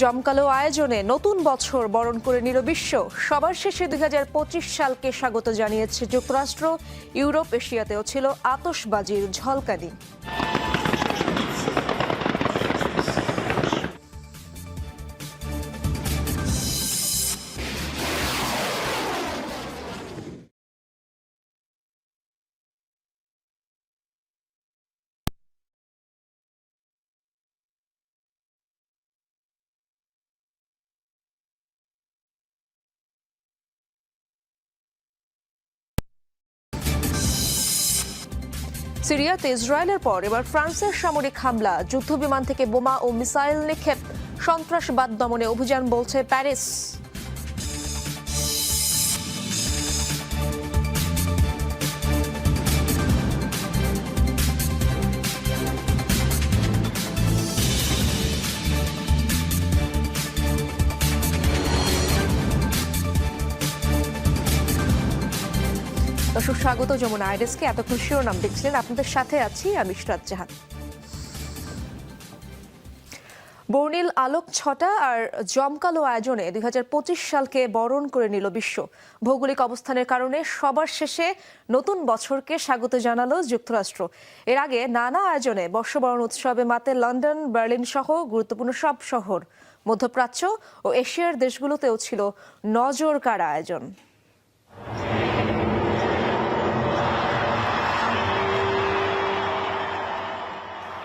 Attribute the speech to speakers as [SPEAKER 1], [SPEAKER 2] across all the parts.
[SPEAKER 1] জমকালো আয়োজনে নতুন বছর বরণ করে নিল বিশ্ব। সবার শেষে দু হাজার পঁচিশ সালকে স্বাগত জানিয়েছে যুক্তরাষ্ট্র, ইউরোপ, এশিয়াতেও ছিল আতসবাজির ঝলকানি। সিরিয়াতে ইসরায়েলের পর এবার ফ্রান্সের সামরিক হামলা, যুদ্ধবিমান থেকে বোমা ও মিসাইল নিক্ষেপ, সন্ত্রাসবাদ দমনে অভিযান বলছে প্যারিস। দর্শক, স্বাগত যমুনা আইডেসকে। এতক্ষণ শিরোনাম দেখছিলেন আপনাদের সাথে আছি আমি ইশরাত জাহান। বর্ণিল আলোক ছটা আর জমকালো আয়োজনে দু হাজার পঁচিশ সালকে বরণ করে নিল বিশ্ব। ভৌগোলিক অবস্থানের কারণে সবার শেষে নতুন বছরকে স্বাগত জানালো যুক্তরাষ্ট্র। এর আগে নানা আয়োজনে বর্ষবরণ উৎসবে মাতে লন্ডন, বার্লিন সহ গুরুত্বপূর্ণ সব শহর। মধ্যপ্রাচ্য ও এশিয়ার দেশগুলোতেও ছিল নজর কাড়া আয়োজন।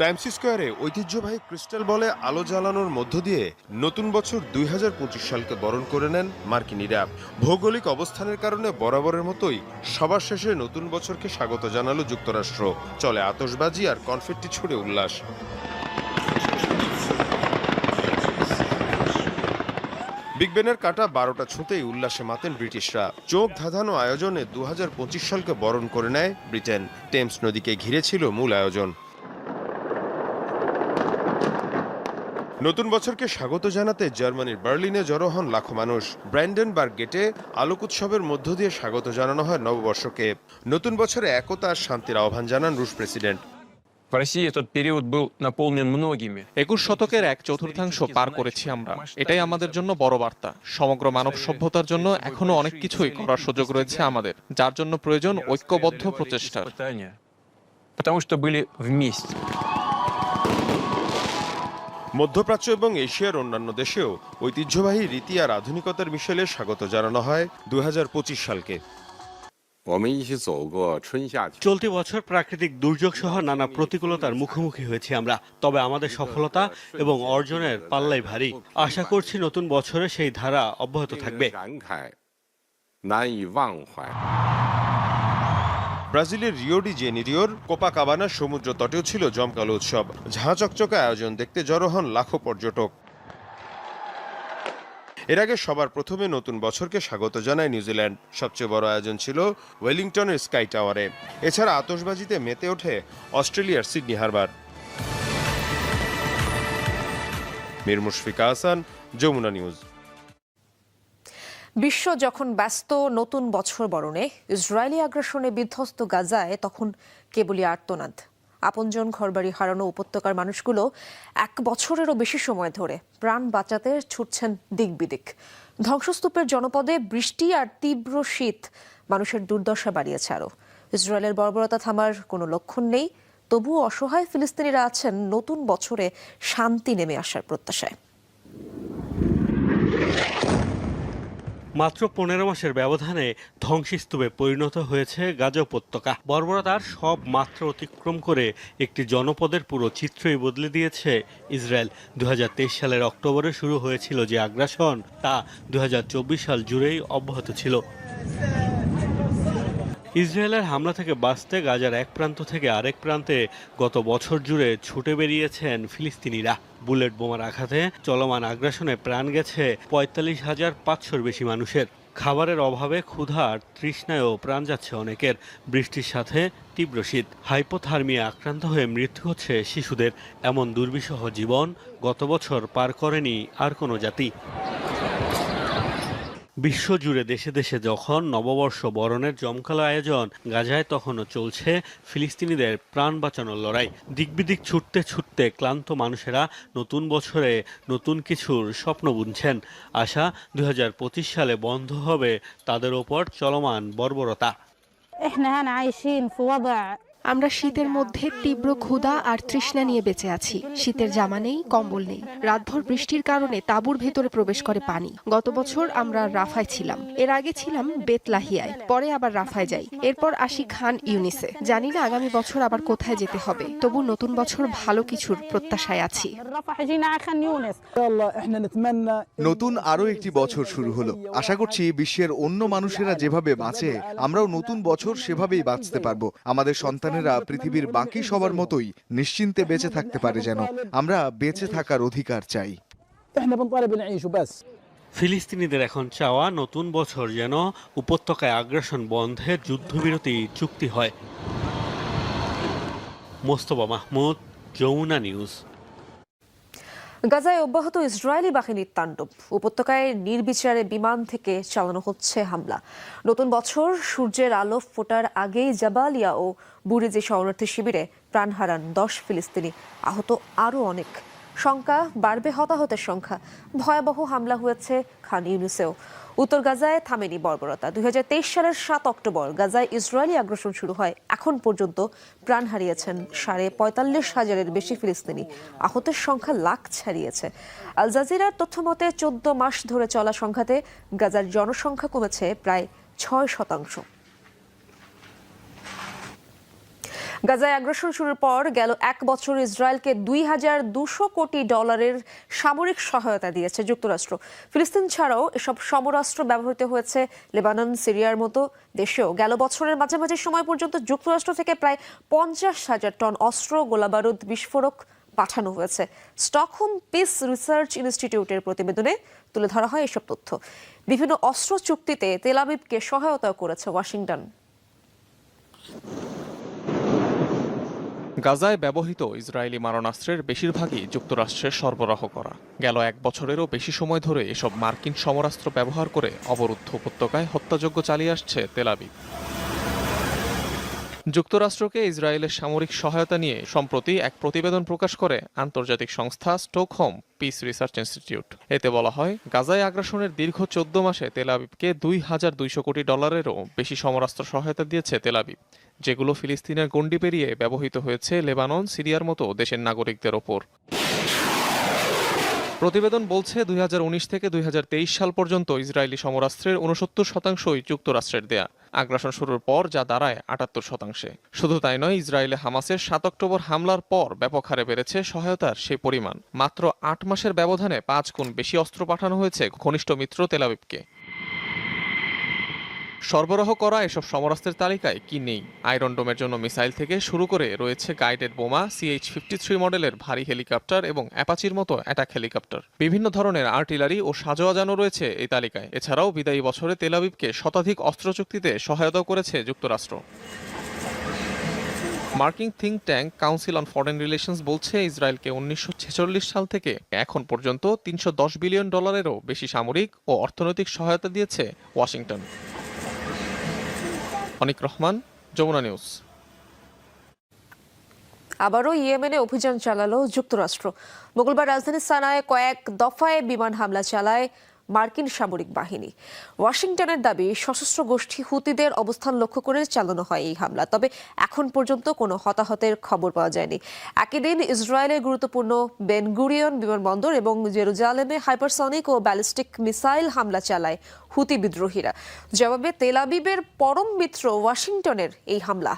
[SPEAKER 2] টাইমস স্কোয়ারে ঐতিহ্যবাহী ক্রিস্টাল বলে আলো জ্বালানোর মধ্য দিয়ে নতুন বছর দুই হাজার পঁচিশ সালকে বরণ করে নেন মার্কিনীরা ভৌগোলিক অবস্থানের কারণে বরাবরের মতোই সবার শেষে নতুন বছরকে স্বাগত জানালো যুক্তরাষ্ট্র। চলে আতশবাজি আর কনফেট্টি ছুড়ে উল্লাস। বিগ বেনের কাটা বারোটা ছুঁতেই উল্লাসে মাতেন ব্রিটিশরা। চোখ ধাঁধানো আয়োজনে দু হাজার পঁচিশ সালকে বরণ করে নেয় ব্রিটেন। টেমস নদীকে ঘিরে ছিল মূল আয়োজন। নতুন বছরকে স্বাগত জানাতে জার্মানির বার্লিনে জড়ো হন লাখো মানুষ। ব্র্যান্ডেনবার্গ গেটে আলোক উৎসবের মধ্য দিয়ে স্বাগত জানানো হয় নববর্ষকে। নতুন বছরে একতা আর শান্তির আহ্বান জানান রুশ প্রেসিডেন্ট।
[SPEAKER 3] একুশ শতকের এক চতুর্থাংশ পার করেছি আমরা। এটাই আমাদের জন্য বড় বার্তা। সমগ্র মানব সভ্যতার জন্য এখনও অনেক কিছুই করার সুযোগ রয়েছে আমাদের যার জন্য প্রয়োজন ঐক্যবদ্ধ প্রচেষ্টার।
[SPEAKER 2] মধ্যপ্রাচ্য এবং এশিয়ার অন্যান্য দেশেও ঐতিহ্যবাহী রীতি আর আধুনিকতার মিশেলে স্বাগত জানানো হয় দু
[SPEAKER 4] হাজার পঁচিশ সালকে।
[SPEAKER 5] চলতি বছর প্রাকৃতিক দুর্যোগ সহ নানা প্রতিকূলতার মুখোমুখি হয়েছি আমরা। তবে আমাদের সফলতা এবং অর্জনের পাল্লাই ভারী। আশা করছি নতুন বছরে সেই ধারা অব্যাহত থাকবে।
[SPEAKER 2] ব্রাজিলের রিও ডি জেনিরিওর কোপাকাবানা সমুদ্র তটেও ছিল জমকালো উৎসব, ঝাঁ চকচকে আয়োজন দেখতে জড়ো হন লাখো পর্যটক। এর আগে সবার প্রথমে নতুন বছরকে স্বাগত জানায় নিউজিল্যান্ড। সবচেয়ে বড় আয়োজন ছিল ওয়েলিংটনের স্কাই টাওয়ারে। এছাড়া আতশবাজিতে মেতে ওঠে অস্ট্রেলিয়ার Sydney harbour. Mir Mushfika Hasan Jamuna news.
[SPEAKER 1] বিশ্ব যখন ব্যস্ত নতুন বছর বরণে, ইসরায়েলি আগ্রাসনে বিধ্বস্ত গাজায় তখন কেবলই আর্তনাদ। আপনজন ঘরবাড়ি হারানো উপত্যকার মানুষগুলো এক বছরেরও বেশি সময় ধরে প্রাণ বাঁচাতে ছুটছেন দিক বিদিক। ধ্বংসস্তূপের জনপদে বৃষ্টি আর তীব্র শীত মানুষের দুর্দশা বাড়িয়েছে আরও। ইসরায়েলের বর্বরতা থামার কোনো লক্ষণ নেই, তবুও অসহায় ফিলিস্তিনিরা আছেন নতুন বছরে শান্তি নেমে আসার প্রত্যাশায়।
[SPEAKER 5] মাত্র পনেরো মাসের ব্যবধানে ধ্বংসস্তূপে পরিণত হয়েছে গাজা উপত্যকা। বর্বরতার সব মাত্রা অতিক্রম করে একটি জনপদের পুরো চিত্রই বদলে দিয়েছে ইসরায়েল। দু হাজার তেইশ সালের অক্টোবরে শুরু হয়েছিল যে আগ্রাসন, তা দু হাজার চব্বিশ সাল জুড়েই অব্যাহত ছিল। ইসরায়েলের হামলা থেকে বাঁচতে গাজার এক প্রান্ত থেকে আরেক প্রান্তে গত বছর জুড়ে ছুটে বেরিয়েছেন ফিলিস্তিনিরা। বুলেট বোমার আঘাতে চলমান আগ্রাসনে প্রাণ গেছে পঁয়তাল্লিশ হাজার পাঁচশোর বেশি মানুষের। খাবারের অভাবে ক্ষুধার তৃষ্ণায়ও প্রাণ যাচ্ছে অনেকের। বৃষ্টির সাথে তীব্র শীত। হাইপোথার্মিয়া আক্রান্ত হয়ে মৃত্যু হচ্ছে শিশুদের। এমন দুর্বিষহ জীবন গত বছর পার করেনি আর কোনো জাতি। বিশ্বজুড়ে দেশে দেশে যখন নববর্ষ বরণের জমকালো আয়োজন গাজায় তখনও চলছে, ফিলিস্তিনিদের প্রাণ বাঁচানোর লড়াই। দিকবিদিক ছুটতে ছুটতে ক্লান্ত মানুষেরা নতুন বছরে নতুন কিছুর স্বপ্ন বুনছেন। আশা দু হাজার পঁচিশ সালে বন্ধ হবে, তাদের ওপর চলমান বর্বরতা।
[SPEAKER 6] আমরা শীতের মধ্যে তীব্র ক্ষুধা আর তৃষ্ণা নিয়ে বেঁচে আছি। শীতের জামা নেই কম্বল নেই। রাতভর বৃষ্টির কারণে তাবুর ভেতরে প্রবেশ করে পানি। গত বছর আমরা রাফায় ছিলাম। এর আগে ছিলাম বেতলাহিয়ায় পরে আবার রাফায় যাই। এরপর আসি খান ইউনিসে। জানি না আগামী বছর আবার কোথায় যেতে হবে। তবু নতুন বছর ভালো কিছুর প্রত্যাশায় আছি।
[SPEAKER 7] নতুন আরও একটি বছর শুরু হলো। আশা করছি বিশ্বের অন্য মানুষেরা যেভাবে বাঁচে আমরাও নতুন বছর সেভাবেই বাঁচতে পারব। আমাদের সন্তানের পৃথিবীর বাকি সবার মতোই নিশ্চিন্তে বেঁচে থাকতে পারে যেন। আমরা বেঁচে থাকার অধিকার চাই।
[SPEAKER 5] ফিলিস্তিনিদের এখন চাওয়া নতুন বছর যেন উপত্যকায় আগ্রাসন বন্ধে যুদ্ধবিরতি চুক্তি হয়। মোস্তফা মাহমুদ, যমুনা নিউজ।
[SPEAKER 1] গাজায় অব্যাহত ইসরায়েলি বাহিনীর তাণ্ডব। উপত্যকায় নির্বিচারে বিমান থেকে চালানো হচ্ছে হামলা। নতুন বছর সূর্যের আলো ফোটার আগেই জাবালিয়া ও বুরেজে শরণার্থী শিবিরে প্রাণ হারান দশ ফিলিস্তিনি। আহত আরও অনেক। সংখ্যা বাড়বে, হতাহতের সংখ্যা। ভয়াবহ হামলা হয়েছে খান ইউনুসেও। উত্তর গাজায় থামেনি বর্বরতা। দুই হাজার তেইশ সালের সাত অক্টোবর গাজায় ইসরায়েলি আগ্রাসন শুরু হয়। এখন পর্যন্ত প্রাণ হারিয়েছেন সাড়ে পঁয়তাল্লিশ হাজারের বেশি ফিলিস্তিনি। আহতের সংখ্যা লাখ ছাড়িয়েছে। আল জাজিরার তথ্য মতে, চোদ্দ মাস ধরে চলা সংঘাতে গাজার জনসংখ্যা কমেছে প্রায় ছয় শতাংশ। গাজায় আগ্রাসন শুরুর পর গেল এক বছর ইসরায়েলকে দুই হাজার দুশো কোটি ডলারের সামরিক সহায়তা দিয়েছে যুক্তরাষ্ট্র। ফিলিস্তিন ছাড়াও এসব সমরাস্ত্র ব্যবহৃত হয়েছে লেবানন, সিরিয়ার মতো দেশেও। গেল বছরের মাঝামাঝি সময় পর্যন্ত যুক্তরাষ্ট্র থেকে প্রায় পঞ্চাশ হাজার টন অস্ত্র, গোলাবারুদ, বিস্ফোরক পাঠানো হয়েছে। স্টকহোম পিস রিসার্চ ইনস্টিটিউটের প্রতিবেদনে তুলে ধরা হয় এসব তথ্য। বিভিন্ন অস্ত্র চুক্তিতে তেলাবিবকে সহায়তা করেছে ওয়াশিংটন।
[SPEAKER 3] গাজায় ব্যবহৃত ইসরায়েলি মারণাস্ত্রের বেশিরভাগই যুক্তরাষ্ট্রের সরবরাহ করা। গেল এক বছরেরও বেশি সময় ধরে এসব মার্কিন সমরাস্ত্র ব্যবহার করে অবরুদ্ধ উপত্যকায় হত্যাযজ্ঞ চালিয়ে আসছে তেলাবিব যুক্তরাষ্ট্রকে ইসরায়েলের সামরিক সহায়তা নিয়ে সম্প্রতি এক প্রতিবেদন প্রকাশ করে আন্তর্জাতিক সংস্থা স্টকহোম পিস রিসার্চ ইনস্টিটিউট। এতে বলা হয়, গাজায় আগ্রাসনের দীর্ঘ চোদ্দ মাসে তেলাবিবকে দুই হাজার দুইশো কোটি ডলারেরও বেশি সমরাস্ত্র সহায়তা দিয়েছে তেলাবিব যেগুলো ফিলিস্তিনের গণ্ডি পেরিয়ে ব্যবহৃত হয়েছে লেবানন, সিরিয়ার মতো দেশের নাগরিকদের ওপর। প্রতিবেদন বলছে দুই হাজার উনিশ থেকে দুই হাজার তেইশ সাল পর্যন্ত ইসরায়েলি সমরাস্ত্রের উনসত্তর শতাংশই যুক্তরাষ্ট্রের দেয়া। আগ্রাসন শুরুর পর যা দাঁড়ায় আটাত্তর শতাংশে। শুধু তাই নয়, ইসরায়েলে হামাসের সাত অক্টোবর হামলার পর ব্যাপক হারে বেড়েছে সহায়তার সেই পরিমাণ। মাত্র আট মাসের ব্যবধানে পাঁচ গুণ বেশি অস্ত্র পাঠানো হয়েছে ঘনিষ্ঠ মিত্র তেলাবিবকে সরবরাহ করা এসব সমরাস্ত্রের তালিকায় কি নেই? আয়রন ডোমের জন্য মিসাইল থেকে শুরু করে রয়েছে গাইডেড বোমা সিএইচ ফিফটি থ্রি মডেলের ভারী হেলিকপ্টার এবং অ্যাপাচির মতো অ্যাটাক হেলিকপ্টার। বিভিন্ন ধরনের আর্টিলারি ও সাজোয়াজানো রয়েছে এই তালিকায়। এছাড়াও বিদায়ী বছরে তেলাবিবকে শতাধিক অস্ত্র চুক্তিতে সহায়তাও করেছে যুক্তরাষ্ট্র। মার্কিন think tank council on foreign relations বলছে, ইসরায়েলকে উনিশশো ছেচল্লিশ সাল থেকে এখন পর্যন্ত তিনশো দশ বিলিয়ন ডলারেরও বেশি সামরিক ও অর্থনৈতিক সহায়তা দিয়েছে ওয়াশিংটন। অনিক রহমান, যমুনা নিউজ।
[SPEAKER 1] আবারও ইয়েমেনে অভিযান চালালো যুক্তরাষ্ট্র। মঙ্গলবার রাজধানী সানায় কয়েক দফায় বিমান হামলা চালায় মার্কিন সামরিক বাহিনী। ওয়াশিংটনের দাবি, সশস্ত্র গোষ্ঠী হুতিদের অবস্থান লক্ষ্য করে চালানো হয় এই হামলা। তবে এখন পর্যন্ত কোনো হতাহতের খবর পাওয়া যায়নি। একই দিন ইসরায়েলের গুরুত্বপূর্ণ বেনগুরিয়ন বিমানবন্দর এবং জেরুজালেমে হাইপারসনিক ও ব্যালিস্টিক মিসাইল হামলা চালায় হুতি বিদ্রোহীরা। জবাবে তেলাবিবের পরম মিত্র ওয়াশিংটনের এই হামলা।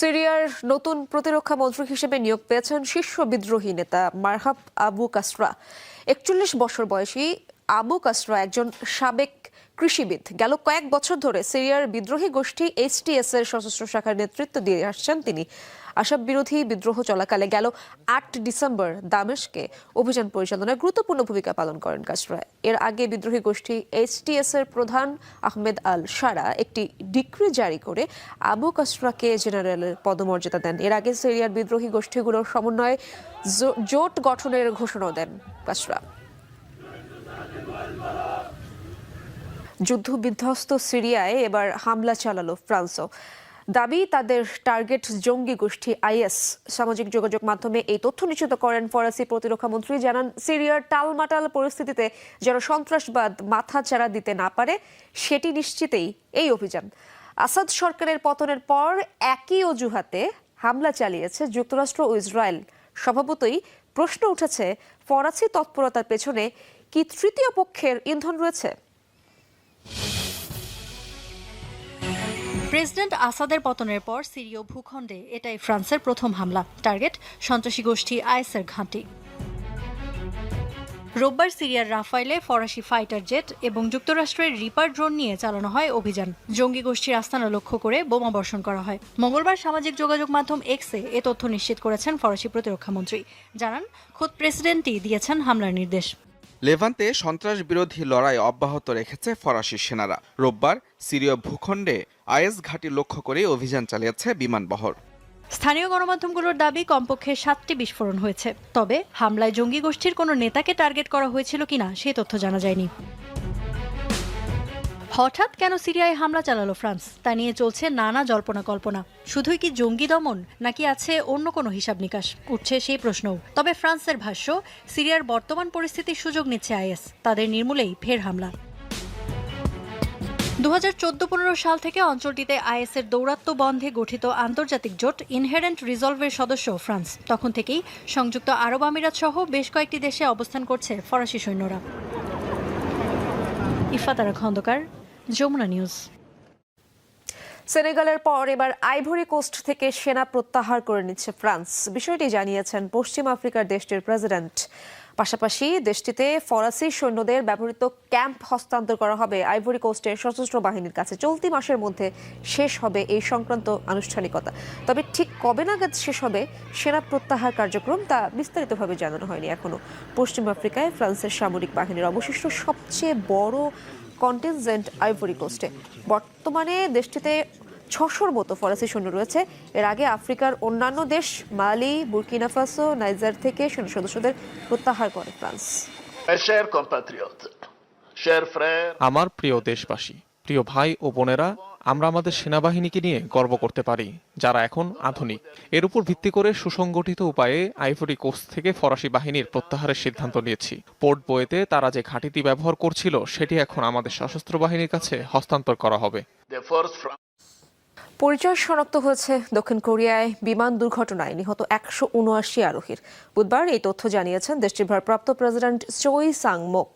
[SPEAKER 1] সিরিয়ার নতুন প্রতিরক্ষা মন্ত্রী হিসেবে নিয়োগ পেয়েছেন শীর্ষ বিদ্রোহী নেতা মারহাব আবু কাসরা। একচল্লিশ বছর বয়সী আবু কাসরা একজন সাবেক কৃষিবিদ। গেল কয়েক বছর ধরে সিরিয়ার বিদ্রোহী গোষ্ঠী এইচটিএস এর সশস্ত্র শাখার নেতৃত্ব দিয়ে আসছেন তিনি। আসাদ বিরোধী বিদ্রোহ চলাকালে গেল আট ডিসেম্বর দামেশকে অভিযান পরিচালনায় গুরুত্বপূর্ণ ভূমিকা পালন করেন কাসরা এর আগে বিদ্রোহী গোষ্ঠী এইচটিএস এর প্রধান আহমেদ আল সারা একটি ডিক্রি জারি করে আবু কাসরাকে জেনারেলের পদমর্যাদা দেন। এর আগে সিরিয়ার বিদ্রোহী গোষ্ঠীগুলোর সমন্বয়ে জোট গঠনের ঘোষণাও দেন কাসরা। যুদ্ধ বিধ্বস্ত সিরিয়ায় এবার হামলা চালালো ফ্রান্সও। দাবি, তাদের টার্গেট জঙ্গি গোষ্ঠী আইএস। সামাজিক যোগাযোগ মাধ্যমে এই তথ্য নিশ্চিত করেন ফরাসি প্রতিরক্ষা মন্ত্রী। জানান, সিরিয়ার টালমাটাল পরিস্থিতিতে যেন সন্ত্রাসবাদ মাথা চাড়া দিতে না পারে, সেটি নিশ্চিতেই এই অভিযান। আসাদ সরকারের পতনের পর একই অজুহাতে হামলা চালিয়েছে যুক্তরাষ্ট্র ও ইসরায়েল। স্বভাবতই প্রশ্ন উঠেছে, ফরাসি তৎপরতার পেছনে কি তৃতীয় পক্ষের ইন্ধন রয়েছে?
[SPEAKER 8] প্রেসিডেন্ট আসাদের পতনের পর সিরীয় ভূখণ্ডে এটাই ফ্রান্সের প্রথম হামলা। টার্গেট, সন্ত্রাসী গোষ্ঠী আইএসের ঘাঁটি। রোববার সিরিয়ার রাফাইলে ফরাসি ফাইটার জেট এবং যুক্তরাষ্ট্রের রিপার ড্রোন নিয়ে চালানো হয় অভিযান। জঙ্গি গোষ্ঠীর আস্তানা লক্ষ্য করে বোমা বর্ষণ করা হয়। মঙ্গলবার সামাজিক যোগাযোগ মাধ্যম এক্সে এ তথ্য নিশ্চিত করেছেন ফরাসি প্রতিরক্ষা মন্ত্রী। জানান, খোদ প্রেসিডেন্টই দিয়েছেন হামলার নির্দেশ।
[SPEAKER 9] লেভান্তে সন্ত্রাস বিরোধী লড়াই অব্যাহত রেখেছে ফরাসি সেনারা। রোববার সিরীয় ভূখণ্ডে আইএস ঘাঁটি লক্ষ্য করে অভিযান চালিয়েছে বিমানবহর।
[SPEAKER 8] স্থানীয় গণমাধ্যমগুলোর দাবি, কমপক্ষে সাতটি বিস্ফোরণ হয়েছে। তবে হামলায় জঙ্গি গোষ্ঠীর কোনো নেতাকে টার্গেট করা হয়েছিল কিনা সে তথ্য জানা যায়নি। হঠাৎ কেন সিরিয়ায় হামলা চালালো ফ্রান্স? তা নিয়ে চলছে নানা জল্পনা কল্পনা। শুধুই কি জঙ্গি দমন, নাকি আছে অন্য কোনো হিসাব নিকাশ? উঠছে সেই প্রশ্নও। তবে ফ্রান্সের ভাষ্য, সিরিয়ার বর্তমান পরিস্থিতির সুযোগ নিচ্ছে আইএস। তাদের নির্মূলেই ফের হামলা। দু হাজার চোদ্দ পনেরো সাল থেকে অঞ্চলটিতে আইএসের দৌরাত্ম্য বন্ধে গঠিত আন্তর্জাতিক জোট ইনহেরেন্ট রিজলভের সদস্য ফ্রান্স। তখন থেকেই সংযুক্ত আরব আমিরাত সহ বেশ কয়েকটি দেশে অবস্থান করছে ফরাসি সৈন্যরা। ইফাতারা খন্দকার যমুনা নিউজ।
[SPEAKER 1] সেনেগালের পর এবার আইভরি কোস্ট থেকে সেনা প্রত্যাহার করে নিচ্ছে ফ্রান্স। বিষয়টি জানিয়েছেন পশ্চিম আফ্রিকার দেশটির প্রেসিডেন্ট। পাশাপাশি দেশটিতে ফরাসি সৈন্যদের ব্যবহৃত ক্যাম্প হস্তান্তর করা হবে আইভরি কোস্টের সশস্ত্র বাহিনীর কাছে। চলতি মাসের মধ্যে শেষ হবে এই সংক্রান্ত আনুষ্ঠানিকতা। তবে ঠিক কবে নাগাদ শেষ হবে সেনা প্রত্যাহার কার্যক্রম তা বিস্তারিতভাবে জানানো হয়নি এখনও পশ্চিম আফ্রিকায় ফ্রান্সের সামরিক বাহিনীর অবশিষ্ট সবচেয়ে বড় কন্টিনজেন্ট আইভরি কোস্টে। বর্তমানে দেশটিতে ছশোর মতো ফরাসি সৈন্য রয়েছে। এর আগে আফ্রিকার অন্যান্য দেশ মালি বুর্কিনা ফাসো নাইজার থেকে সৈন্য সদস্যদের প্রত্যাহার করে ফ্রান্স।
[SPEAKER 3] আমার প্রিয় দেশবাসী প্রিয় ভাই ও বোনেরা আমরা আমাদের সেনাবাহিনীকে নিয়ে গর্ব করতে পারি, যারা এখন আধুনিক। এর উপর ভিত্তি করে সুসংগঠিত উপায়ে আইভরি কোস্ট থেকে ফরাসি বাহিনীর প্রত্যাহারের সিদ্ধান্ত নিয়েছি। পোর্ট বয়েতে তারা যে ঘাঁটিটি ব্যবহার করছিল, সেটি এখন আমাদের সশস্ত্র বাহিনীর কাছে হস্তান্তর করা হবে।
[SPEAKER 1] পরিচয় শনাক্ত হয়েছে দক্ষিণ কোরিয়ায় বিমান দুর্ঘটনায় নিহত একশো উনআশি আরোহীর। বুধবার এই তথ্য জানিয়েছেন দেশটির ভারপ্রাপ্ত প্রেসিডেন্ট চই সাং মোক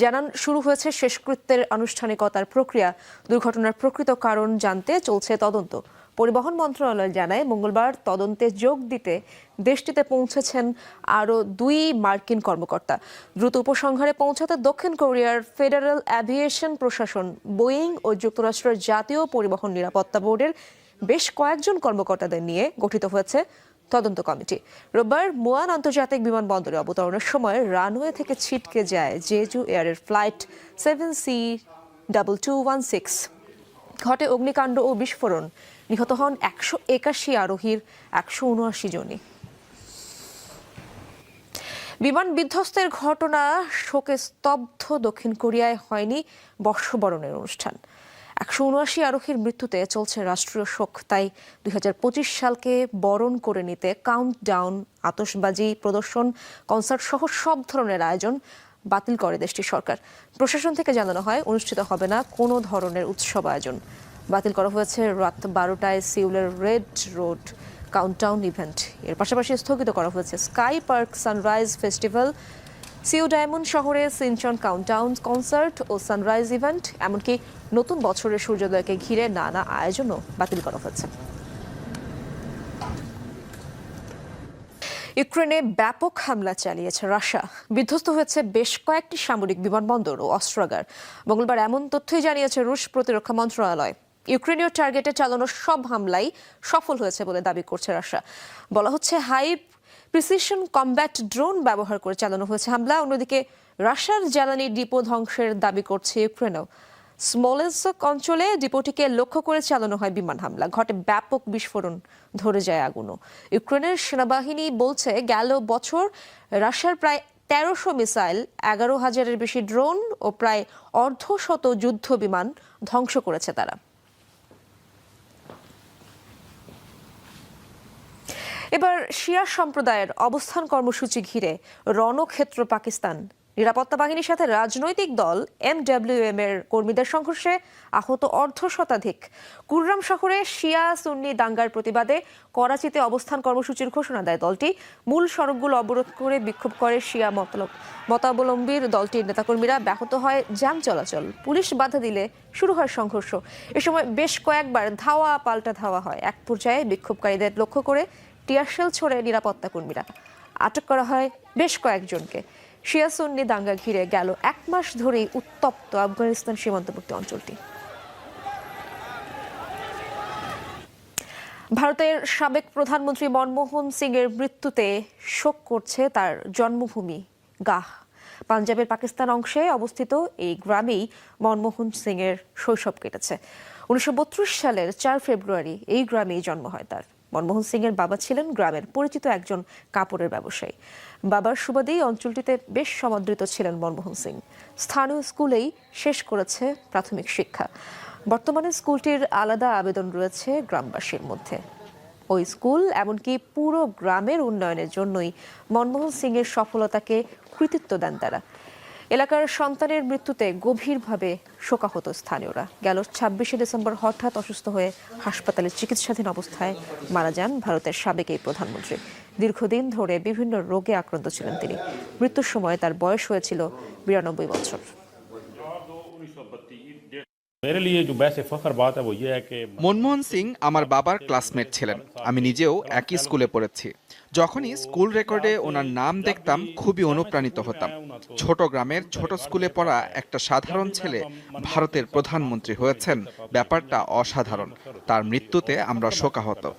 [SPEAKER 1] জানান, শুরু হয়েছে শেষকৃত্যের আনুষ্ঠানিকতার প্রক্রিয়া। দুর্ঘটনার প্রকৃত কারণ জানতে চলছে তদন্ত। পরিবহন মন্ত্রণালয় জানায়, মঙ্গলবার তদন্তে যোগ দিতে দেশটিতে পৌঁছেছেন আরও দুই মার্কিন কর্মকর্তা। দ্রুত উপসংহারে পৌঁছাতে দক্ষিণ কোরিয়ার ফেডারেল অ্যাভিয়েশন প্রশাসন, বোয়িং ও যুক্তরাষ্ট্রের জাতীয় পরিবহন নিরাপত্তা বোর্ডের বেশ কয়েকজন কর্মকর্তাদের নিয়ে গঠিত হয়েছে তদন্ত কমিটি। রোববার মুয়ান আন্তর্জাতিক বিমানবন্দরে অবতরণের সময় রানওয়ে থেকে ছিটকে যায় Jeju এয়ারের flight seven C double two one six. ঘটে অগ্নিকাণ্ড ও বিস্ফোরণ। নিহত হন একশো একাশি আরোহীর একশো উনআশি জনই। বিমান বিধ্বস্তের ঘটনা শোকে স্তব্ধ দক্ষিণ কোরিয়ায় হয়নি বর্ষবরণের অনুষ্ঠান। একশো উনআশি আরোহীর মৃত্যুতে চলছে রাষ্ট্রীয় শোক, তাই দুই হাজার পঁচিশ সালকে বরণ করে নিতে কাউন্টডাউন আতশবাজি, প্রদর্শন কনসার্ট সহ সব ধরনের আয়োজন বাতিল করে দেশটির সরকার। প্রশাসন থেকে জানানো হয়, অনুষ্ঠিত হবে না কোনো ধরনের উৎসব আয়োজন। বাতিল করা হয়েছে রাত বারোটায় সিউলের রেড রোড কাউন্টডাউন ইভেন্ট। এর পাশাপাশি স্থগিত করা হয়েছে স্কাই পার্ক সানরাইজ ফেস্টিভ্যাল, সিউ ডায়মন্ড শহরে সিনচন কাউন্টডাউন কনসার্ট ও সানরাইজ ইভেন্ট, এমনকি নতুন বছরের সূর্যোদয়কে ঘিরে নানা আয়োজনও বাতিল করা হয়েছে। ইউক্রেনে ব্যাপক হামলা চালিয়েছে রাশিয়া। বিধ্বস্ত হয়েছে বেশ কয়েকটি সামরিক বিমানবন্দর ও অস্ত্রাগার। মঙ্গলবার এমন তথ্যই জানিয়েছে রুশ প্রতিরক্ষা মন্ত্রণালয়। ইউক্রেনীয় টার্গেটে চালানো সব হামলাই সফল হয়েছে বলে দাবি করছে রাশিয়া। বলা হচ্ছে হাই প্রিসিশন কমব্যাট ড্রোন ব্যবহার করে চালানো হয়েছে হামলা। অন্যদিকে, রাশিয়ার জ্বালানি ডিপো ধ্বংসের দাবি করছে ইউক্রেনও। স্মলেন্সক অঞ্চলে ডিপোটিকে লক্ষ্য করে চালানো হয় বিমান হামলা। ঘটে ব্যাপক বিস্ফোরণ ধরে যায় আগুনও। ইউক্রেনের সেনাবাহিনী বলছে, গেল বছর রাশিয়ার প্রায় তেরোশো মিসাইল, এগারো হাজারের বেশি ড্রোন ও প্রায় অর্ধশত যুদ্ধ বিমান ধ্বংস করেছে তারা। এবার শিয়া সম্প্রদায়ের অবস্থান কর্মসূচি ঘিরে রণক্ষেত্র পাকিস্তান। নিরাপত্তা বাহিনীর সাথে রাজনৈতিক দল এমডব্লিউএম এর কর্মীদের সংঘর্ষে আহত অর্ধ শতাধিক। কুররাম শহরে শিয়া সুন্নি দাঙ্গার প্রতিবাদে করাচিতে অবস্থান কর্মসূচির ঘোষণা দেয় দলটি। মূল সড়কগুলো অবরোধ করে বিক্ষোভ করে শিয়া মতলব মতাবলম্বীর দলটির নেতাকর্মীরা ব্যাহত হয় যান চলাচল। পুলিশ বাধা দিলে শুরু হয় সংঘর্ষ। এ সময় বেশ কয়েকবার ধাওয়া পাল্টা ধাওয়া হয়। এক পর্যায়ে বিক্ষোভকারীদের লক্ষ্য করে টিয়ারশেল ছড়ে নিরাপত্তা কর্মীরা। আটক করা হয় বেশ কয়েকজনকে। শিয়া সুন্নি দাঙ্গা ঘিরে গেল এক মাস ধরেই উত্তপ্ত আফগানিস্তান সীমান্তবর্তী অঞ্চলটি। ভারতের সাবেক প্রধানমন্ত্রী মনমোহন সিং এর মৃত্যুতে শোক করছে তার জন্মভূমি গাহ। পাঞ্জাবের পাকিস্তান অংশে অবস্থিত এই গ্রামেই মনমোহন সিং এর শৈশব কেটেছে। উনিশশো বত্রিশ সালের চার ফেব্রুয়ারি এই গ্রামেই জন্ম হয় তার। মনমোহন সিং এর বাবা ছিলেন গ্রামের পরিচিত একজন কাপড়ের ব্যবসায়ী। বাবার সুবাদেই অঞ্চলটিতে বেশ সমাদৃত ছিলেন মনমোহন সিং। স্থানীয় স্কুলেই শেষ করেছে প্রাথমিক শিক্ষা। বর্তমানে স্কুলটির আলাদা আবেদন রয়েছে গ্রামবাসীর মধ্যে। ওই স্কুল, এমনকি পুরো গ্রামের উন্নয়নের জন্যই মনমোহন সিং এর সফলতাকে কৃতিত্ব দেন তারা। এলাকার সন্তানের মৃত্যুতে গভীরভাবে শোকাহত স্থানীয়রা। গেল ছাব্বিশে ডিসেম্বর হঠাৎ অসুস্থ হয়ে হাসপাতালে চিকিৎসাধীন অবস্থায় মারা যান ভারতের সাবেক এই প্রধানমন্ত্রী। দীর্ঘদিন ধরে বিভিন্ন রোগে আক্রান্ত ছিলেন তিনি। মৃত্যুর সময় তার বয়স হয়েছিল বিরানব্বই বছর।
[SPEAKER 9] মনমোহন সিং আমার বাবার ক্লাসমেট ছিলেন। আমি নিজেও একই স্কুলে পড়েছি। যখনই স্কুল রেকর্ডে ওনার নাম দেখতাম খুবই অনুপ্রাণিত হতাম। ছোট গ্রামের ছোট স্কুলে পড়া একটা সাধারণ ছেলে ভারতের প্রধানমন্ত্রী হয়েছেন। ব্যাপারটা অসাধারণ। তার মৃত্যুতে আমরা শোকাহত।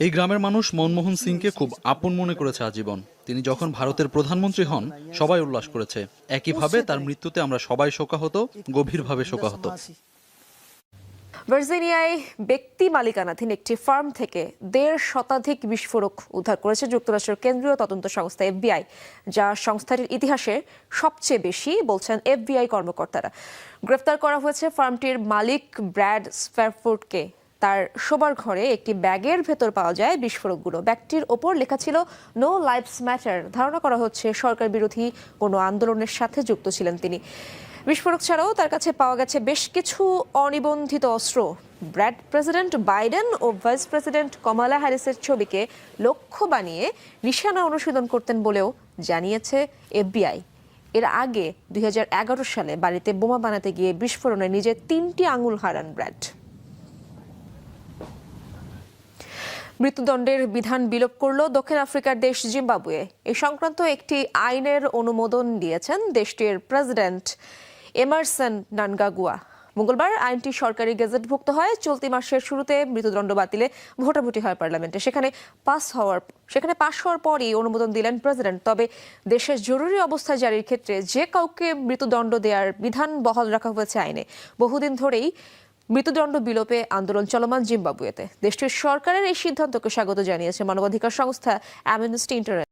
[SPEAKER 10] এই গ্রামের মানুষ মনমোহন সিংকে খুব আপন মনে করেছে আজীবন। তিনি যখন ভারতের প্রধানমন্ত্রী হন সবাই উল্লাস করেছে। একইভাবে তার মৃত্যুতে আমরা সবাই শোকাহত গভীরভাবে শোকাহত।
[SPEAKER 1] ভার্জিনিয়ায় ব্যক্তি মালিকানাধীন একটি ফার্ম থেকে দেড় শতাধিক বিস্ফোরক উদ্ধার করেছে যুক্তরাষ্ট্রের কেন্দ্রীয় তদন্ত সংস্থা এফবিআই, যা সংস্থাটির ইতিহাসে সবচেয়ে বেশি বলছেন এফবিআই কর্মকর্তারা। গ্রেফতার করা হয়েছে ফার্মটির মালিক ব্র্যাড স্প্যারফোর্ডকে। তার শোবার ঘরে একটি ব্যাগের ভেতর পাওয়া যায় বিস্ফোরকগুলো। ব্যাগটির ওপর লেখা ছিল, নো লাইফস ম্যাটার। ধারণা করা হচ্ছে, সরকার বিরোধী কোনো আন্দোলনের সাথে যুক্ত ছিলেন তিনি। বিস্ফোরক ছাড়াও তার কাছে পাওয়া গেছে বেশ কিছু অনিবন্ধিত অস্ত্র। ব্র্যাড প্রেসিডেন্ট বাইডেন ও ভাইস প্রেসিডেন্ট কমলা হ্যারিসের ছবিকে লক্ষ্য বানিয়ে নিশানা অনুশীলন করতেন বলেও জানিয়েছে এফবিআই। এর আগে দুই হাজার এগারো সালে বাড়িতে বোমা বানাতে গিয়ে বিস্ফোরণে নিজের তিনটি আঙুল হারান ব্র্যাড। মৃত্যুদণ্ডের বিধান বিলোপ করল দক্ষিণ আফ্রিকার দেশ জিম্বাবুয়ে। এই সংক্রান্ত একটি আইনের অনুমোদন দিয়েছেন দেশটির প্রেসিডেন্ট এমারসন নানগাগুয়া। মঙ্গলবার আইনটি সরকারি গেজেটভুক্ত হয়। চলতি মাসের শুরুতে মৃত্যুদণ্ড বাতিলে ভোটাভুটি হয় পার্লামেন্টে। সেখানে পাস হওয়ার, সেখানে পাশ হওয়ার পরই অনুমোদন দিলেন প্রেসিডেন্ট। তবে দেশের জরুরি অবস্থা জারির ক্ষেত্রে যে কাউকে মৃত্যুদণ্ড দেওয়ার বিধান বহাল রাখা হয়েছে আইনে, বহুদিন ধরেই মৃত্যুদণ্ড বিলোপে আন্দোলন চলমান জিম্বাবুয়েতে। দেশটির সরকারের এই সিদ্ধান্তকে স্বাগত জানিয়েছে মানবাধিকার সংস্থা অ্যামনেস্টি ইন্টারন্যাশনাল।